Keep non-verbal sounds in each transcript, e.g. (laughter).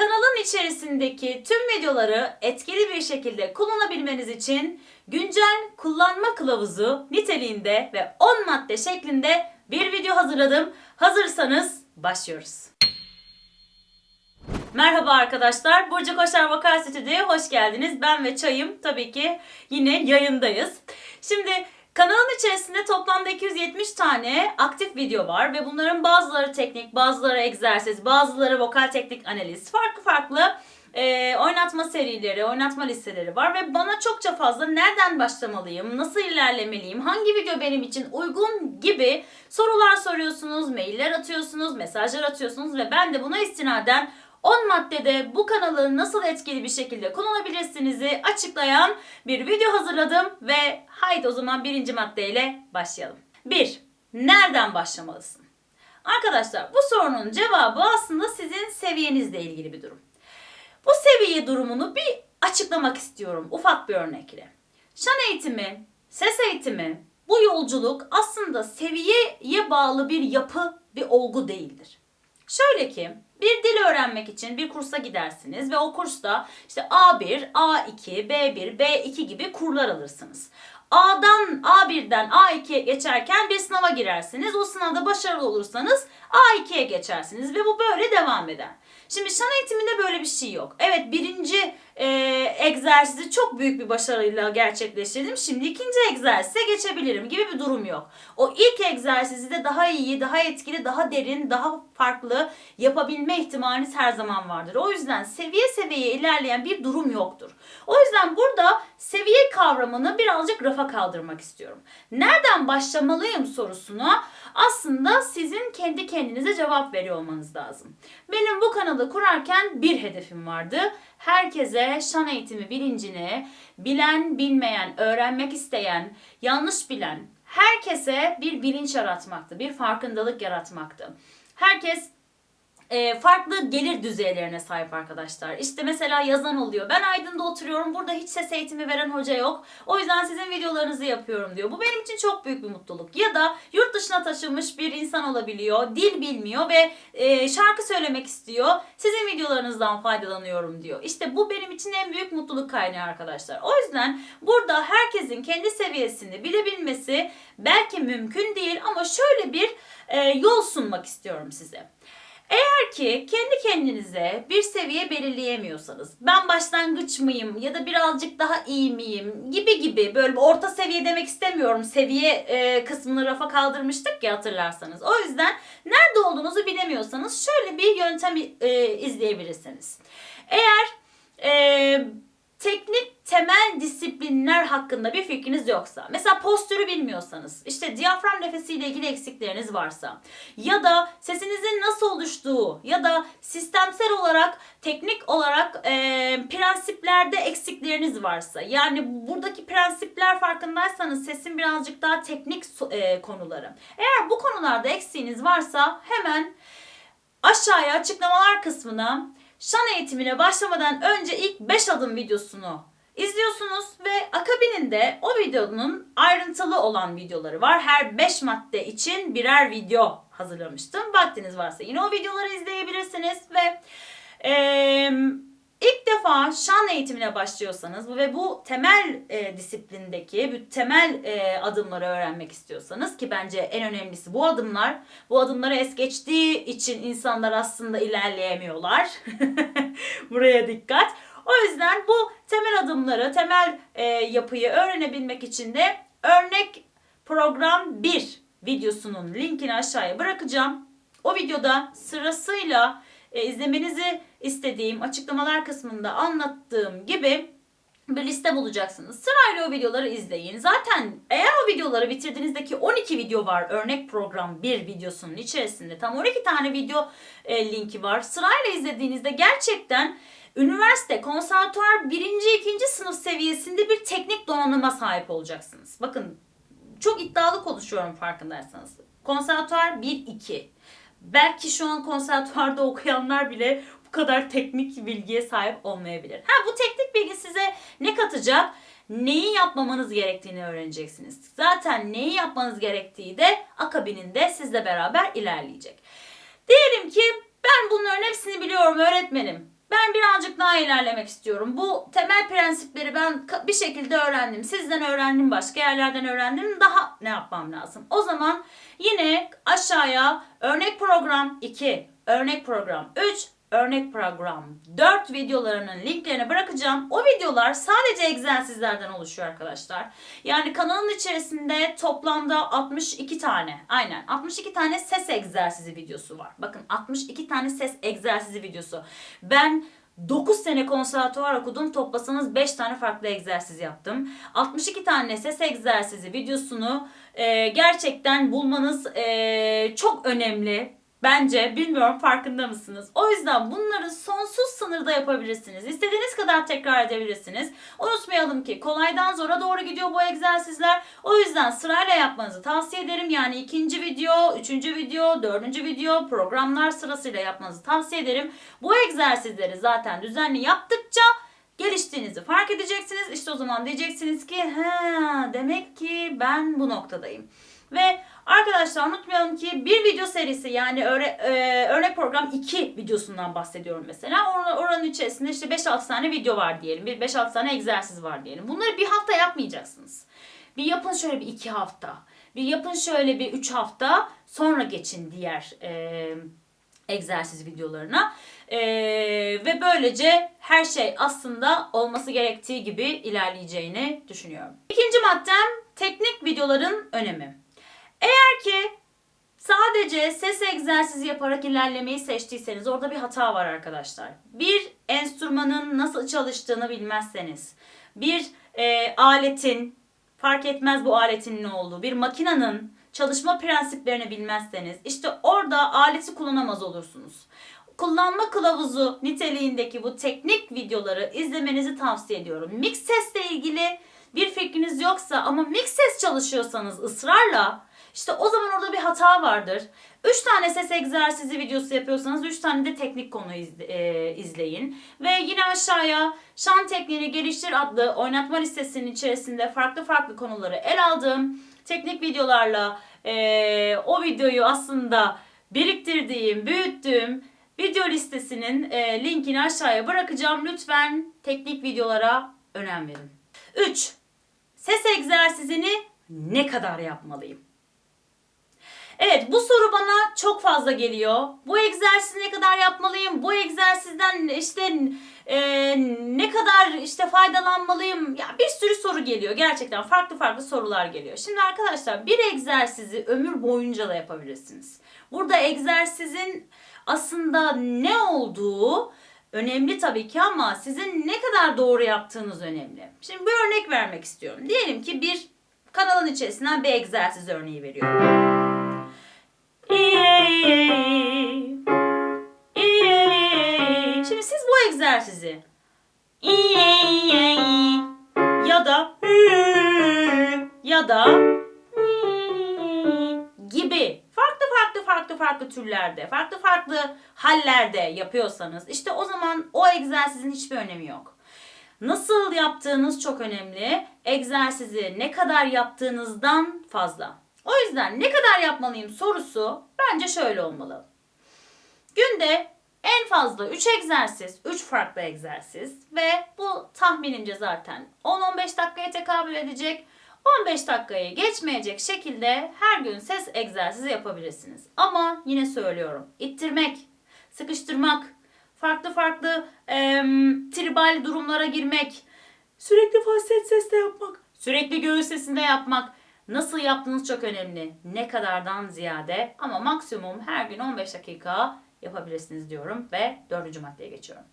Kanalın içerisindeki tüm videoları etkili bir şekilde kullanabilmeniz için güncel kullanma kılavuzu niteliğinde ve 10 madde şeklinde bir video hazırladım. Hazırsanız başlıyoruz. Merhaba arkadaşlar. Burcu Koşar Vokal Stüdyo'ya hoş geldiniz. Ben ve Çayım tabii ki yine yayındayız. Şimdi kanalın içerisinde toplamda 270 tane aktif video var ve bunların bazıları teknik, bazıları egzersiz, bazıları vokal teknik analiz. Farklı farklı e, oynatma serileri, oynatma listeleri var ve bana çokça fazla nereden başlamalıyım, nasıl ilerlemeliyim, hangi video benim için uygun gibi sorular soruyorsunuz, mailler atıyorsunuz, mesajlar atıyorsunuz ve ben de buna istinaden 10 maddede bu kanalı nasıl etkili bir şekilde kullanabilirsinizi açıklayan bir video hazırladım ve haydi o zaman birinci maddeyle başlayalım. 1. Nereden başlamalısın? Arkadaşlar bu sorunun cevabı aslında sizin seviyenizle ilgili bir durum. Bu seviye durumunu bir açıklamak istiyorum ufak bir örnekle. Şan eğitimi, ses eğitimi, bu yolculuk aslında seviyeye bağlı bir yapı, bir olgu değildir. Şöyle ki bir dil öğrenmek için bir kursa gidersiniz ve o kursta işte A1, A2, B1, B2 gibi kurlar alırsınız. A'dan A1'den A2'ye geçerken bir sınava girersiniz. O sınavda başarılı olursanız A2'ye geçersiniz ve bu böyle devam eder. Şimdi şan eğitiminde böyle bir şey yok. Evet birinci e, egzersizi çok büyük bir başarıyla gerçekleştirdim. Şimdi ikinci egzersize geçebilirim gibi bir durum yok. O ilk egzersizi de daha iyi, daha etkili, daha derin, daha farklı yapabilme ihtimaliniz her zaman vardır. O yüzden seviye seviye ilerleyen bir durum yoktur. O yüzden burada seviye kavramını birazcık rafa kaldırmak istiyorum. Nereden başlamalıyım sorusuna aslında sizin kendi kendinize cevap veriyor olmanız lazım. Benim bu kanalı kurarken bir hedefim vardı. Herkese şan eğitimi bilincini bilen, bilmeyen, öğrenmek isteyen, yanlış bilen herkese bir bilinç yaratmaktı, bir farkındalık yaratmaktı. Herkes e, farklı gelir düzeylerine sahip arkadaşlar. İşte mesela yazan oluyor. Ben Aydın'da oturuyorum. Burada hiç ses eğitimi veren hoca yok. O yüzden sizin videolarınızı yapıyorum diyor. Bu benim için çok büyük bir mutluluk. Ya da yurt dışına taşınmış bir insan olabiliyor. Dil bilmiyor ve e, şarkı söylemek istiyor. Sizin videolarınızdan faydalanıyorum diyor. İşte bu benim için en büyük mutluluk kaynağı arkadaşlar. O yüzden burada herkesin kendi seviyesini bilebilmesi belki mümkün değil ama şöyle bir e, yol sunmak istiyorum size. Eğer ki kendi kendinize bir seviye belirleyemiyorsanız, ben başlangıç mıyım ya da birazcık daha iyi miyim gibi gibi böyle orta seviye demek istemiyorum. Seviye e, kısmını rafa kaldırmıştık ya hatırlarsanız. O yüzden nerede olduğunuzu bilemiyorsanız şöyle bir yöntem e, izleyebilirsiniz. Eğer e, teknik temel disiplinler hakkında bir fikriniz yoksa, mesela postürü bilmiyorsanız, işte diyafram nefesiyle ilgili eksikleriniz varsa ya da sesinizin nasıl oluştuğu ya da sistemsel olarak, teknik olarak e, prensiplerde eksikleriniz varsa, yani buradaki prensipler farkındaysanız sesin birazcık daha teknik e, konuları. Eğer bu konularda eksiğiniz varsa hemen aşağıya açıklamalar kısmına şan eğitimine başlamadan önce ilk 5 adım videosunu izliyorsunuz ve akabininde o videonun ayrıntılı olan videoları var. Her 5 madde için birer video hazırlamıştım. Vaktiniz varsa yine o videoları izleyebilirsiniz ve eee İlk defa şan eğitimine başlıyorsanız ve bu temel e, disiplindeki, temel e, adımları öğrenmek istiyorsanız ki bence en önemlisi bu adımlar. Bu adımları es geçtiği için insanlar aslında ilerleyemiyorlar. (laughs) Buraya dikkat. O yüzden bu temel adımları, temel e, yapıyı öğrenebilmek için de örnek program 1 videosunun linkini aşağıya bırakacağım. O videoda sırasıyla e, izlemenizi istediğim açıklamalar kısmında anlattığım gibi bir liste bulacaksınız. Sırayla o videoları izleyin. Zaten eğer o videoları bitirdiğinizdeki 12 video var. Örnek program 1 videosunun içerisinde. Tam 12 tane video e, linki var. Sırayla izlediğinizde gerçekten üniversite, konservatuar 1. 2. sınıf seviyesinde bir teknik donanıma sahip olacaksınız. Bakın çok iddialı konuşuyorum farkındaysanız. Konservatuar 1-2. Belki şu an konservatuvarda (laughs) okuyanlar bile bu kadar teknik bilgiye sahip olmayabilir. Ha bu teknik bilgi size ne katacak? Neyi yapmamanız gerektiğini öğreneceksiniz. Zaten neyi yapmanız gerektiği de akabininde sizle beraber ilerleyecek. Diyelim ki ben bunların hepsini biliyorum öğretmenim. Ben birazcık daha ilerlemek istiyorum. Bu temel prensipleri ben bir şekilde öğrendim. Sizden öğrendim, başka yerlerden öğrendim. Daha ne yapmam lazım? O zaman yine aşağıya örnek program 2, örnek program 3, örnek program 4 videolarının linklerini bırakacağım. O videolar sadece egzersizlerden oluşuyor arkadaşlar. Yani kanalın içerisinde toplamda 62 tane, aynen 62 tane ses egzersizi videosu var. Bakın 62 tane ses egzersizi videosu. Ben 9 sene konservatuvar okudum. Toplasanız 5 tane farklı egzersiz yaptım. 62 tane ses egzersizi videosunu e, gerçekten bulmanız e, çok önemli. Bence bilmiyorum farkında mısınız? O yüzden bunları sonsuz sınırda yapabilirsiniz. İstediğiniz kadar tekrar edebilirsiniz. Unutmayalım ki kolaydan zora doğru gidiyor bu egzersizler. O yüzden sırayla yapmanızı tavsiye ederim. Yani ikinci video, üçüncü video, dördüncü video programlar sırasıyla yapmanızı tavsiye ederim. Bu egzersizleri zaten düzenli yaptıkça geliştiğinizi fark edeceksiniz. İşte o zaman diyeceksiniz ki ha demek ki ben bu noktadayım. Ve arkadaşlar unutmayalım ki bir video serisi yani öre, e, örnek program 2 videosundan bahsediyorum mesela. Or- oranın içerisinde işte 5-6 tane video var diyelim. Bir 5-6 tane egzersiz var diyelim. Bunları bir hafta yapmayacaksınız. Bir yapın şöyle bir 2 hafta. Bir yapın şöyle bir 3 hafta. Sonra geçin diğer e, egzersiz videolarına. Ee, ve böylece her şey aslında olması gerektiği gibi ilerleyeceğini düşünüyorum. İkinci maddem teknik videoların önemi. Eğer ki sadece ses egzersizi yaparak ilerlemeyi seçtiyseniz orada bir hata var arkadaşlar. Bir enstrümanın nasıl çalıştığını bilmezseniz, bir e, aletin fark etmez bu aletin ne olduğu, bir makinenin çalışma prensiplerini bilmezseniz işte orada aleti kullanamaz olursunuz. Kullanma kılavuzu niteliğindeki bu teknik videoları izlemenizi tavsiye ediyorum. Mix sesle ilgili bir fikriniz yoksa ama mix ses çalışıyorsanız ısrarla işte o zaman orada bir hata vardır. 3 tane ses egzersizi videosu yapıyorsanız 3 tane de teknik konu e, izleyin. Ve yine aşağıya şan tekniğini geliştir adlı oynatma listesinin içerisinde farklı farklı konuları el aldığım teknik videolarla e, o videoyu aslında biriktirdiğim, büyüttüğüm video listesinin e, linkini aşağıya bırakacağım. Lütfen teknik videolara önem verin. 3. Ses egzersizini ne kadar yapmalıyım? Evet bu soru bana çok fazla geliyor. Bu egzersizi ne kadar yapmalıyım? Bu egzersizden işte e, ne kadar işte faydalanmalıyım? Ya bir sürü soru geliyor. Gerçekten farklı farklı sorular geliyor. Şimdi arkadaşlar bir egzersizi ömür boyunca da yapabilirsiniz. Burada egzersizin aslında ne olduğu önemli tabii ki ama sizin ne kadar doğru yaptığınız önemli. Şimdi bir örnek vermek istiyorum. Diyelim ki bir kanalın içerisinden bir egzersiz örneği veriyorum. Şimdi siz bu egzersizi ya da ya da gibi farklı farklı farklı farklı türlerde, farklı farklı hallerde yapıyorsanız işte o zaman o egzersizin hiçbir önemi yok. Nasıl yaptığınız çok önemli. Egzersizi ne kadar yaptığınızdan fazla. O yüzden ne kadar yapmalıyım sorusu bence şöyle olmalı. Günde en fazla 3 egzersiz, 3 farklı egzersiz ve bu tahminimce zaten 10-15 dakikaya tekabül edecek. 15 dakikayı geçmeyecek şekilde her gün ses egzersizi yapabilirsiniz. Ama yine söylüyorum. ittirmek, sıkıştırmak, farklı farklı em, tribal durumlara girmek, sürekli falset sesle yapmak, sürekli göğüs sesinde yapmak. Nasıl yaptığınız çok önemli. Ne kadardan ziyade ama maksimum her gün 15 dakika yapabilirsiniz diyorum ve dördüncü maddeye geçiyorum.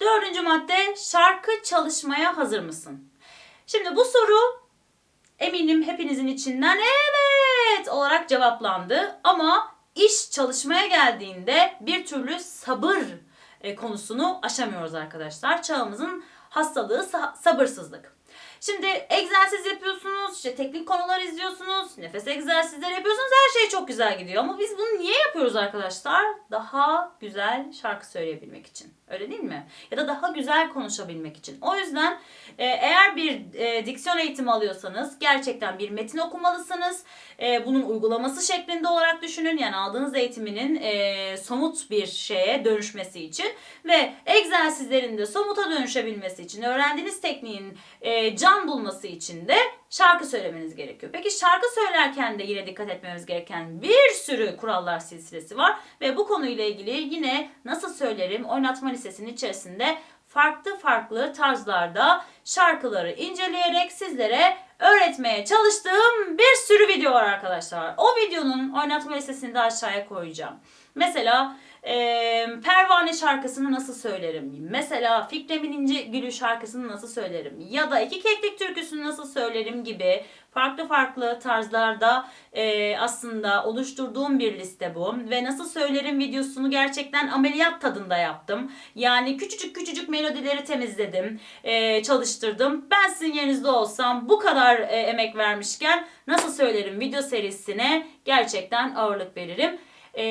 Dördüncü madde şarkı çalışmaya hazır mısın? Şimdi bu soru eminim hepinizin içinden evet olarak cevaplandı ama iş çalışmaya geldiğinde bir türlü sabır e, konusunu aşamıyoruz arkadaşlar. Çağımızın hastalığı sa- sabırsızlık. Şimdi egzersiz yapıyorsunuz, işte teknik konular izliyorsunuz, nefes egzersizleri yapıyorsunuz. Her şey çok güzel gidiyor. Ama biz bunu niye yapıyoruz arkadaşlar? Daha güzel şarkı söyleyebilmek için. Öyle değil mi? Ya da daha güzel konuşabilmek için. O yüzden e, eğer bir e, diksiyon eğitimi alıyorsanız gerçekten bir metin okumalısınız. E, bunun uygulaması şeklinde olarak düşünün. Yani aldığınız eğitiminin e, somut bir şeye dönüşmesi için ve egzersizlerin de somuta dönüşebilmesi için, öğrendiğiniz tekniğin e, can bulması için de şarkı söylemeniz gerekiyor. Peki şarkı söylerken de yine dikkat etmemiz gereken bir sürü kurallar silsilesi var ve bu konuyla ilgili yine nasıl söylerim oynatma listesinin içerisinde farklı farklı tarzlarda şarkıları inceleyerek sizlere öğretmeye çalıştığım bir sürü video var arkadaşlar. O videonun oynatma listesini de aşağıya koyacağım. Mesela e, Pervane şarkısını nasıl söylerim? Mesela Fikremin İnce Gülü şarkısını nasıl söylerim? Ya da İki Keklik türküsünü nasıl söylerim gibi farklı farklı tarzlarda e, aslında oluşturduğum bir liste bu. Ve nasıl söylerim videosunu gerçekten ameliyat tadında yaptım. Yani küçücük küçücük melodileri temizledim, e, çalıştırdım. Ben sizin yerinizde olsam bu kadar e, emek vermişken nasıl söylerim video serisine gerçekten ağırlık veririm. E,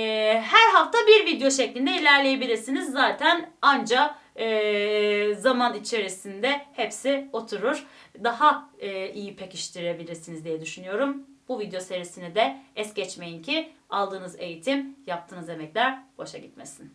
her hafta bir video şeklinde ilerleyebilirsiniz. Zaten anca e, zaman içerisinde hepsi oturur. Daha e, iyi pekiştirebilirsiniz diye düşünüyorum. Bu video serisini de es geçmeyin ki aldığınız eğitim, yaptığınız emekler boşa gitmesin.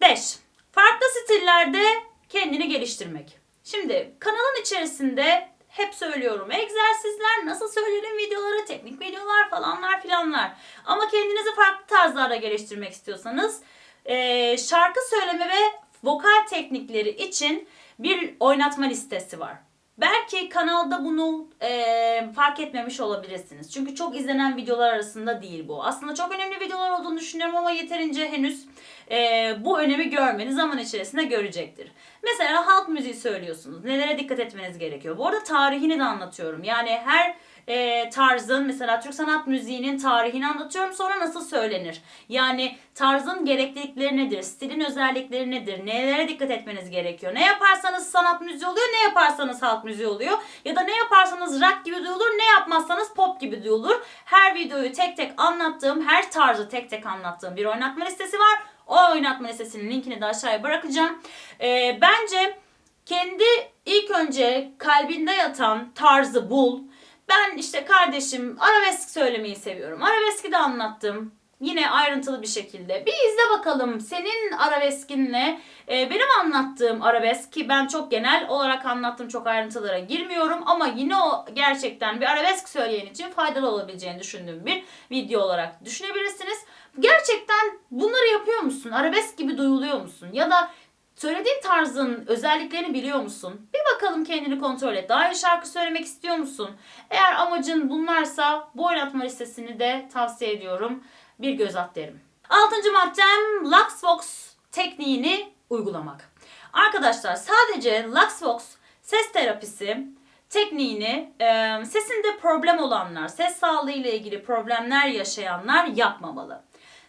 5. Farklı stillerde kendini geliştirmek. Şimdi kanalın içerisinde hep söylüyorum. Egzersizler, nasıl söylerim videoları, teknik videolar falanlar filanlar. Ama kendinizi farklı tarzlarda geliştirmek istiyorsanız e, şarkı söyleme ve vokal teknikleri için bir oynatma listesi var. Belki kanalda bunu e, fark etmemiş olabilirsiniz. Çünkü çok izlenen videolar arasında değil bu. Aslında çok önemli videolar olduğunu düşünüyorum ama yeterince henüz e, bu önemi görmeni zaman içerisinde görecektir. Mesela halk müziği söylüyorsunuz. Nelere dikkat etmeniz gerekiyor? Bu arada tarihini de anlatıyorum. Yani her e, tarzın mesela Türk sanat müziğinin tarihini anlatıyorum sonra nasıl söylenir. Yani tarzın gereklilikleri nedir? Stilin özellikleri nedir? Nelere dikkat etmeniz gerekiyor? Ne yaparsanız sanat müziği oluyor, ne yaparsanız halk müziği oluyor. Ya da ne yaparsanız rock gibi duyulur, ne yapmazsanız pop gibi duyulur. Her videoyu tek tek anlattığım, her tarzı tek tek anlattığım bir oynatma listesi var. O oynatma listesinin linkini de aşağıya bırakacağım. E, bence kendi ilk önce kalbinde yatan tarzı bul ben işte kardeşim arabesk söylemeyi seviyorum. Arabeski de anlattım. Yine ayrıntılı bir şekilde. Bir izle bakalım senin arabeskinle e, benim anlattığım arabesk ki ben çok genel olarak anlattım çok ayrıntılara girmiyorum ama yine o gerçekten bir arabesk söyleyen için faydalı olabileceğini düşündüğüm bir video olarak düşünebilirsiniz. Gerçekten bunları yapıyor musun? Arabesk gibi duyuluyor musun? Ya da Söylediğin tarzın özelliklerini biliyor musun? Bir bakalım kendini kontrol et. Daha iyi şarkı söylemek istiyor musun? Eğer amacın bunlarsa bu oynatma listesini de tavsiye ediyorum. Bir göz at derim. Altıncı maddem Luxvox tekniğini uygulamak. Arkadaşlar sadece Luxvox ses terapisi tekniğini e, sesinde problem olanlar, ses sağlığı ile ilgili problemler yaşayanlar yapmamalı.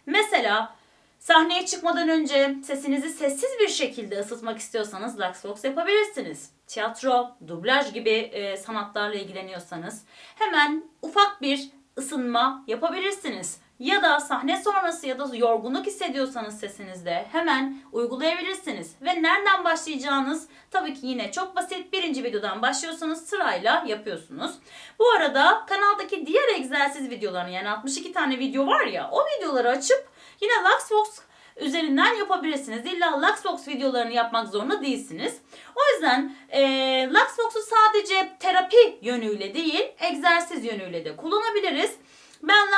Mesela Sahneye çıkmadan önce sesinizi sessiz bir şekilde ısıtmak istiyorsanız Luxvox yapabilirsiniz. Tiyatro, dublaj gibi e, sanatlarla ilgileniyorsanız hemen ufak bir ısınma yapabilirsiniz. Ya da sahne sonrası ya da yorgunluk hissediyorsanız sesinizde hemen uygulayabilirsiniz. Ve nereden başlayacağınız tabii ki yine çok basit. Birinci videodan başlıyorsanız sırayla yapıyorsunuz. Bu arada kanaldaki diğer egzersiz videolarını yani 62 tane video var ya o videoları açıp Yine Luxbox üzerinden yapabilirsiniz. İlla Luxbox videolarını yapmak zorunda değilsiniz. O yüzden e, Luxbox'u sadece terapi yönüyle değil, egzersiz yönüyle de kullanabiliriz.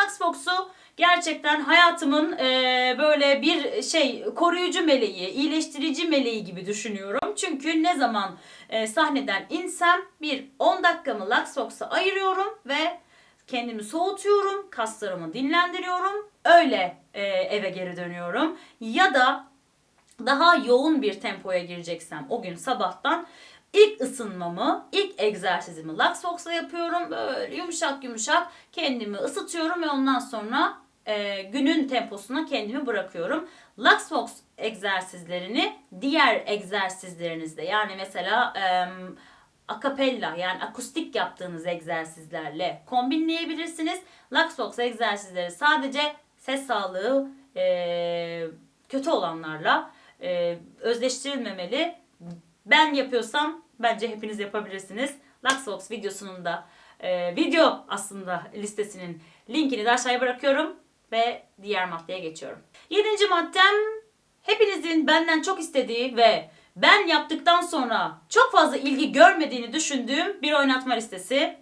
Ben Luxbox'u gerçekten hayatımın e, böyle bir şey koruyucu meleği, iyileştirici meleği gibi düşünüyorum. Çünkü ne zaman e, sahneden insem bir 10 dakikamı Luxbox'a ayırıyorum ve kendimi soğutuyorum, kaslarımı dinlendiriyorum. Öyle e, eve geri dönüyorum. Ya da daha yoğun bir tempoya gireceksem o gün sabahtan ilk ısınmamı, ilk egzersizimi Luxbox'la yapıyorum. Böyle yumuşak yumuşak kendimi ısıtıyorum ve ondan sonra e, günün temposuna kendimi bırakıyorum. Luxbox egzersizlerini diğer egzersizlerinizde yani mesela e, akapella yani akustik yaptığınız egzersizlerle kombinleyebilirsiniz. Luxbox egzersizleri sadece ses sağlığı e, kötü olanlarla e, özleştirilmemeli. Ben yapıyorsam bence hepiniz yapabilirsiniz. Luxbox videosunun da e, video aslında listesinin linkini de aşağıya bırakıyorum ve diğer maddeye geçiyorum. Yedinci maddem hepinizin benden çok istediği ve ben yaptıktan sonra çok fazla ilgi görmediğini düşündüğüm bir oynatma listesi.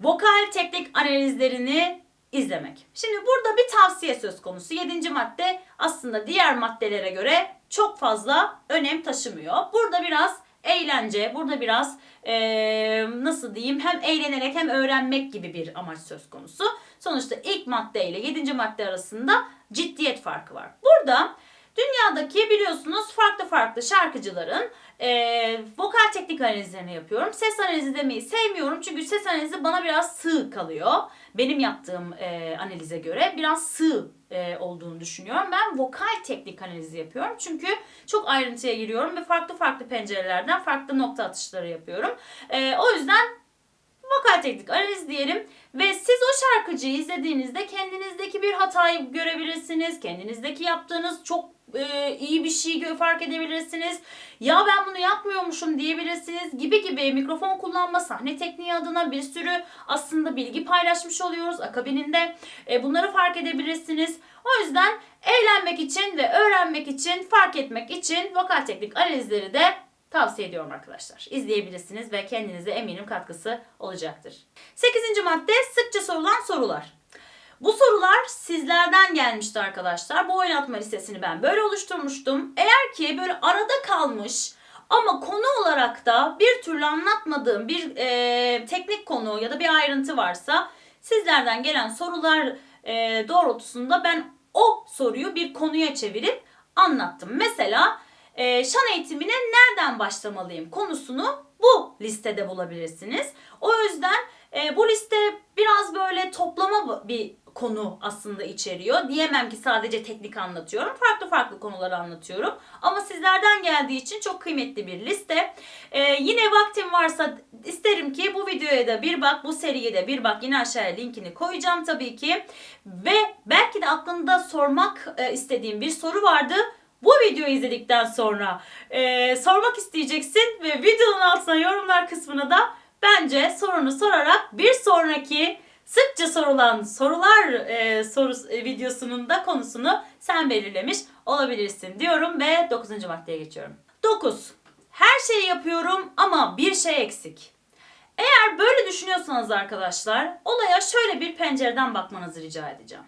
Vokal teknik analizlerini izlemek. Şimdi burada bir tavsiye söz konusu. Yedinci madde aslında diğer maddelere göre çok fazla önem taşımıyor. Burada biraz eğlence, burada biraz eee, nasıl diyeyim hem eğlenerek hem öğrenmek gibi bir amaç söz konusu. Sonuçta ilk madde ile yedinci madde arasında ciddiyet farkı var. Burada dünyadaki biliyorsunuz farklı farklı şarkıcıların eee, vokal teknik analizlerini yapıyorum. Ses analizi demeyi sevmiyorum çünkü ses analizi bana biraz sığ kalıyor. Benim yaptığım eee, analize göre biraz sığ eee, olduğunu düşünüyorum. Ben vokal teknik analizi yapıyorum çünkü çok ayrıntıya giriyorum ve farklı farklı pencerelerden farklı nokta atışları yapıyorum. Eee, o yüzden vokal teknik analiz diyelim ve siz o şarkıcıyı izlediğinizde kendinizdeki bir hatayı görebilirsiniz. Kendinizdeki yaptığınız çok e, iyi bir şey fark edebilirsiniz. Ya ben bunu yapmıyormuşum diyebilirsiniz gibi gibi mikrofon kullanma, sahne tekniği adına bir sürü aslında bilgi paylaşmış oluyoruz akabininde. E, bunları fark edebilirsiniz. O yüzden eğlenmek için ve öğrenmek için, fark etmek için vokal teknik analizleri de tavsiye ediyorum arkadaşlar. İzleyebilirsiniz ve kendinize eminim katkısı olacaktır. 8. madde sıkça sorulan sorular. Bu sorular sizlerden gelmişti arkadaşlar. Bu oynatma listesini ben böyle oluşturmuştum. Eğer ki böyle arada kalmış ama konu olarak da bir türlü anlatmadığım bir e, teknik konu ya da bir ayrıntı varsa sizlerden gelen sorular e, doğrultusunda ben o soruyu bir konuya çevirip anlattım. Mesela e, şan eğitimine nereden başlamalıyım konusunu bu listede bulabilirsiniz. O yüzden e, bu liste biraz böyle toplama bir konu aslında içeriyor. Diyemem ki sadece teknik anlatıyorum. Farklı farklı konuları anlatıyorum. Ama sizlerden geldiği için çok kıymetli bir liste. E, yine vaktim varsa isterim ki bu videoya da bir bak, bu seriye de bir bak. Yine aşağıya linkini koyacağım tabii ki. Ve belki de aklında sormak e, istediğim bir soru vardı bu videoyu izledikten sonra e, sormak isteyeceksin ve videonun altına yorumlar kısmına da bence sorunu sorarak bir sonraki sıkça sorulan sorular e, soru e, videosunun da konusunu sen belirlemiş olabilirsin diyorum ve 9. maddeye geçiyorum. 9. Her şeyi yapıyorum ama bir şey eksik. Eğer böyle düşünüyorsanız arkadaşlar olaya şöyle bir pencereden bakmanızı rica edeceğim.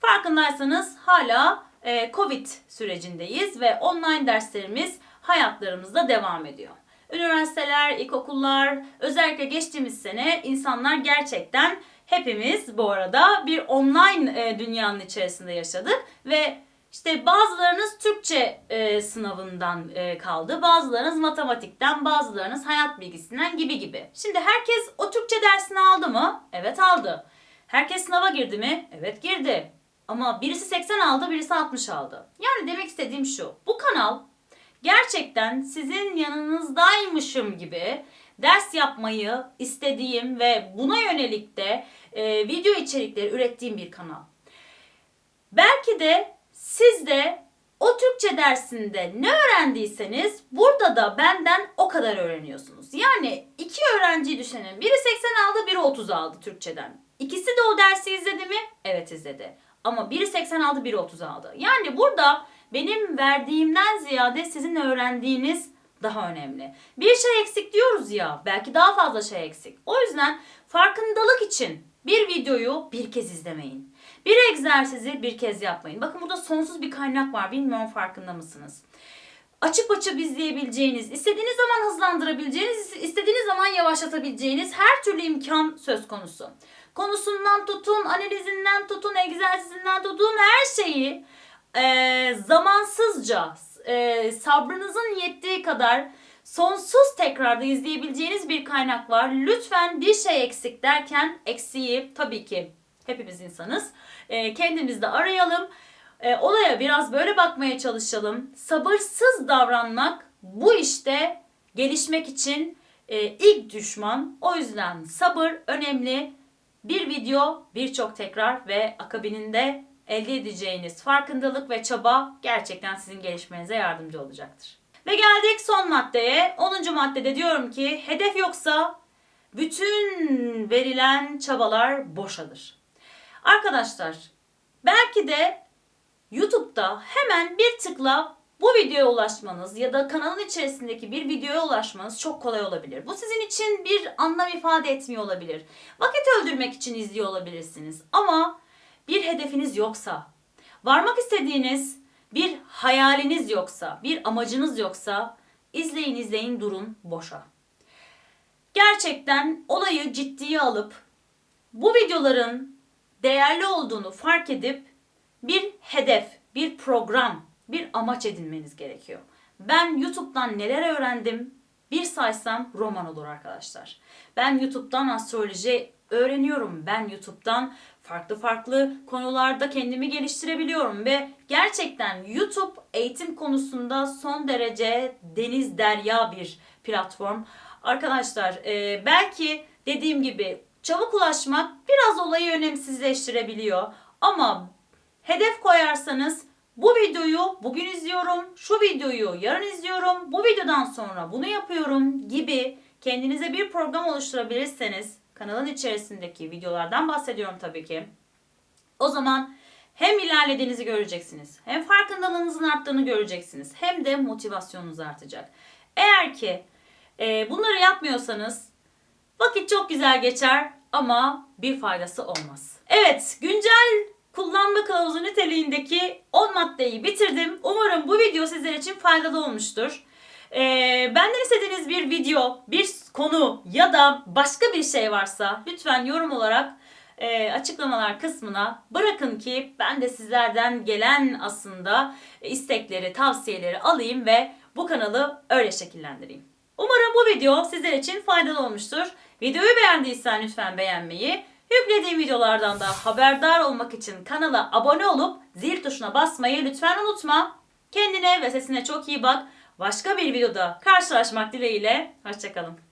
Farkındaysanız hala Covid sürecindeyiz ve online derslerimiz hayatlarımızda devam ediyor. Üniversiteler, ilkokullar, özellikle geçtiğimiz sene insanlar gerçekten hepimiz bu arada bir online e, dünyanın içerisinde yaşadık ve işte bazılarınız Türkçe e, sınavından e, kaldı, bazılarınız matematikten, bazılarınız hayat bilgisinden gibi gibi. Şimdi herkes o Türkçe dersini aldı mı? Evet aldı. Herkes sınava girdi mi? Evet girdi. Ama birisi 80 aldı, birisi 60 aldı. Yani demek istediğim şu. Bu kanal gerçekten sizin yanınızdaymışım gibi ders yapmayı istediğim ve buna yönelik de e, video içerikleri ürettiğim bir kanal. Belki de siz de o Türkçe dersinde ne öğrendiyseniz burada da benden o kadar öğreniyorsunuz. Yani iki öğrenciyi düşünün. Biri 80 aldı, biri 30 aldı Türkçeden. İkisi de o dersi izledi mi? Evet izledi. Ama biri 80 aldı, biri 30 aldı. Yani burada benim verdiğimden ziyade sizin öğrendiğiniz daha önemli. Bir şey eksik diyoruz ya, belki daha fazla şey eksik. O yüzden farkındalık için bir videoyu bir kez izlemeyin. Bir egzersizi bir kez yapmayın. Bakın burada sonsuz bir kaynak var. Bilmiyorum farkında mısınız? Açıp açıp izleyebileceğiniz, istediğiniz zaman hızlandırabileceğiniz, istediğiniz zaman yavaşlatabileceğiniz her türlü imkan söz konusu. Konusundan tutun, analizinden tutun, egzersizinden tutun her şeyi e, zamansızca, e, sabrınızın yettiği kadar sonsuz tekrarda izleyebileceğiniz bir kaynak var. Lütfen bir şey eksik derken eksiği tabii ki hepimiz insanız. E, kendimizde arayalım. E, olaya biraz böyle bakmaya çalışalım. Sabırsız davranmak bu işte gelişmek için e, ilk düşman. O yüzden sabır önemli. Bir video, birçok tekrar ve akabininde elde edeceğiniz farkındalık ve çaba gerçekten sizin gelişmenize yardımcı olacaktır. Ve geldik son maddeye. 10. maddede diyorum ki hedef yoksa bütün verilen çabalar boşadır. Arkadaşlar belki de YouTube'da hemen bir tıkla bu videoya ulaşmanız ya da kanalın içerisindeki bir videoya ulaşmanız çok kolay olabilir. Bu sizin için bir anlam ifade etmiyor olabilir. Vakit öldürmek için izliyor olabilirsiniz. Ama bir hedefiniz yoksa, varmak istediğiniz bir hayaliniz yoksa, bir amacınız yoksa izleyin izleyin durun boşa. Gerçekten olayı ciddiye alıp bu videoların değerli olduğunu fark edip bir hedef, bir program, bir amaç edinmeniz gerekiyor. Ben YouTube'dan neler öğrendim? Bir saysam roman olur arkadaşlar. Ben YouTube'dan astroloji öğreniyorum. Ben YouTube'dan farklı farklı konularda kendimi geliştirebiliyorum ve gerçekten YouTube eğitim konusunda son derece deniz derya bir platform. Arkadaşlar e, belki dediğim gibi çabuk ulaşmak biraz olayı önemsizleştirebiliyor ama hedef koyarsanız bu videoyu bugün izliyorum, şu videoyu yarın izliyorum, bu videodan sonra bunu yapıyorum gibi kendinize bir program oluşturabilirseniz kanalın içerisindeki videolardan bahsediyorum tabii ki. O zaman hem ilerlediğinizi göreceksiniz, hem farkındalığınızın arttığını göreceksiniz, hem de motivasyonunuz artacak. Eğer ki e, bunları yapmıyorsanız vakit çok güzel geçer ama bir faydası olmaz. Evet, güncel kullanma kılavuzu niteliğindeki 10 maddeyi bitirdim. Umarım bu video sizler için faydalı olmuştur. Ee, benden istediğiniz bir video, bir konu ya da başka bir şey varsa lütfen yorum olarak e, açıklamalar kısmına bırakın ki ben de sizlerden gelen aslında istekleri, tavsiyeleri alayım ve bu kanalı öyle şekillendireyim. Umarım bu video sizler için faydalı olmuştur. Videoyu beğendiysen lütfen beğenmeyi, yüklediğim videolardan da haberdar olmak için kanala abone olup zil tuşuna basmayı lütfen unutma. Kendine ve sesine çok iyi bak. Başka bir videoda karşılaşmak dileğiyle. Hoşçakalın.